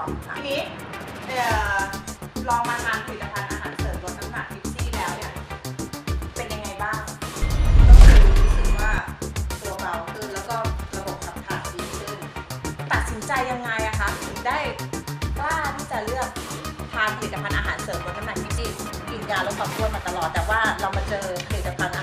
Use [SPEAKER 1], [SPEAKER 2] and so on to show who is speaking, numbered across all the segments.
[SPEAKER 1] ว
[SPEAKER 2] มค่ทีนี้เอ่
[SPEAKER 1] อลองมาทานผลิตภัณฑ์อาหารเสริมลดน้ำหนักทิปซี่แล้วเนี่ยเป็นยังไงบ้าง
[SPEAKER 2] ก็คือรู้สึกว่าตัวเราขึ้นแล้วก็ระบบขับถ่ายดีขึ้น
[SPEAKER 1] ตัดสินใจยังไงอะคะถึงได้กล้าที่จะเลือกทานผลิตภัณฑ์อาหารเสริมลดน้ำหนักทิปซี่
[SPEAKER 2] กินยาลดความอ้วนมาตลอดแต่ว่าเรามาเจอผลิตภัณฑ์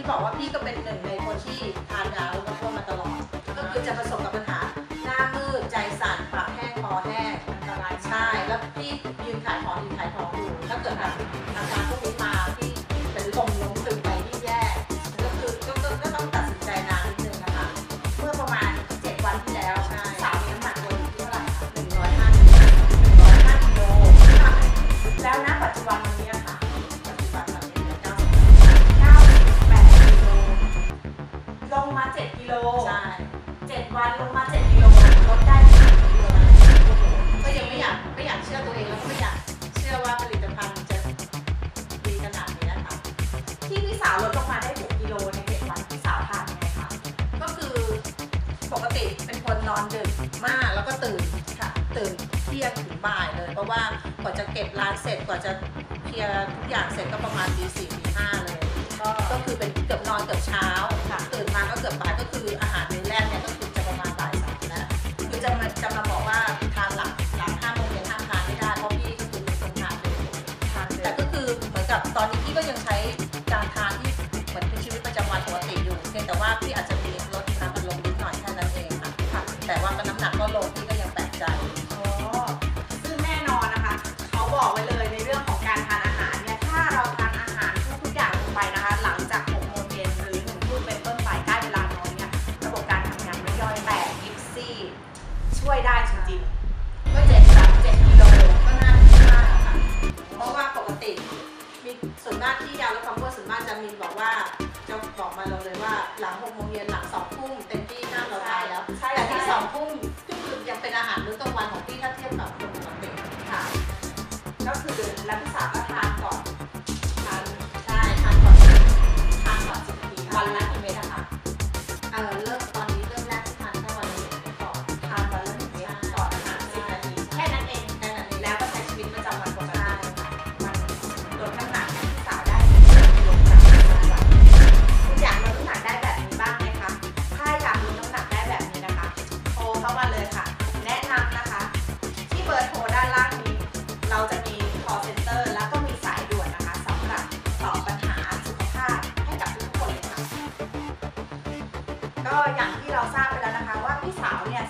[SPEAKER 1] ที่
[SPEAKER 2] บอกว่าพี่ก็เป็นหนึ่งในคนที่ทานยาลดความอ้วนมาตลอด ก็คือจะประสบกับปัญหาหน้ามืดใจสั่นปากแห้งคอแห้ง
[SPEAKER 1] อันตราย
[SPEAKER 2] ใช่ แล้วพี่ยืนขายของยืนขายของอยู่ถ้าเกิดแบบ นอนดึ
[SPEAKER 1] กมาก
[SPEAKER 2] แล้วก็ตื่นค่ะ ตื่นเที่ยงถึงบ่ายเลย เพราะว่ากว่าจะเก็บร้านเสร็จกว่าจะเคลียร์ทุกอย่างเสร็จก็ประมาณตีสี่ตีห้าเลย
[SPEAKER 1] ก็
[SPEAKER 2] คือเป็นเกือบนอนเกือบเช้าค่ะ ตื่นมาก็เกือบบ่ายก็คืออาหารมื้อแรกเนี่ยก็คือจะประมาณบ่ายสามแล้วคือจะมาจะมาบอกว่าทานหลักหลังห้าโมงเย็นห้ามทานไม่ได้เพราะพี่ก็คือเป็นคนทานเร็ว
[SPEAKER 1] ทาน
[SPEAKER 2] แต่ก็คือเหมือนกับตอนนี้พี่ก็ยังใช้การทานที่เหมือนเป็นชีวิตประจำวันปกติอยู่เพียงแต่ว่าพี่อาจจะมี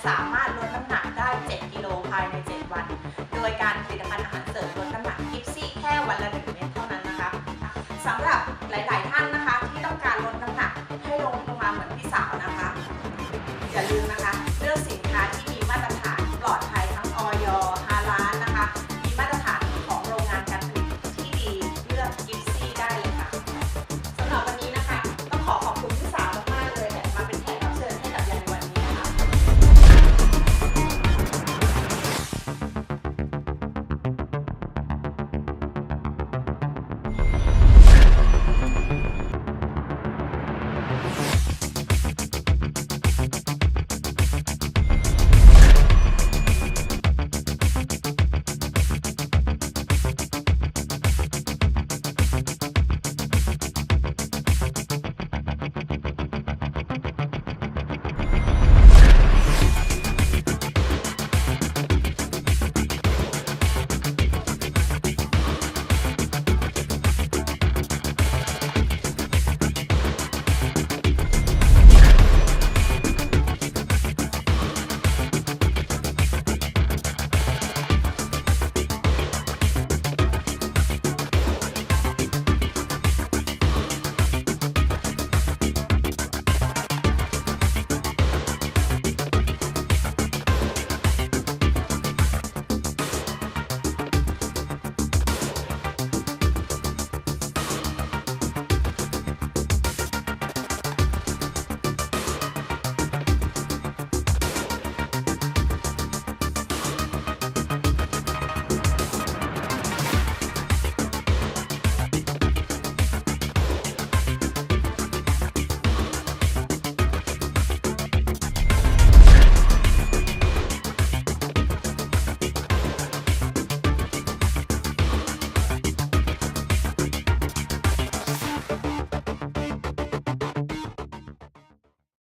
[SPEAKER 2] สามารถ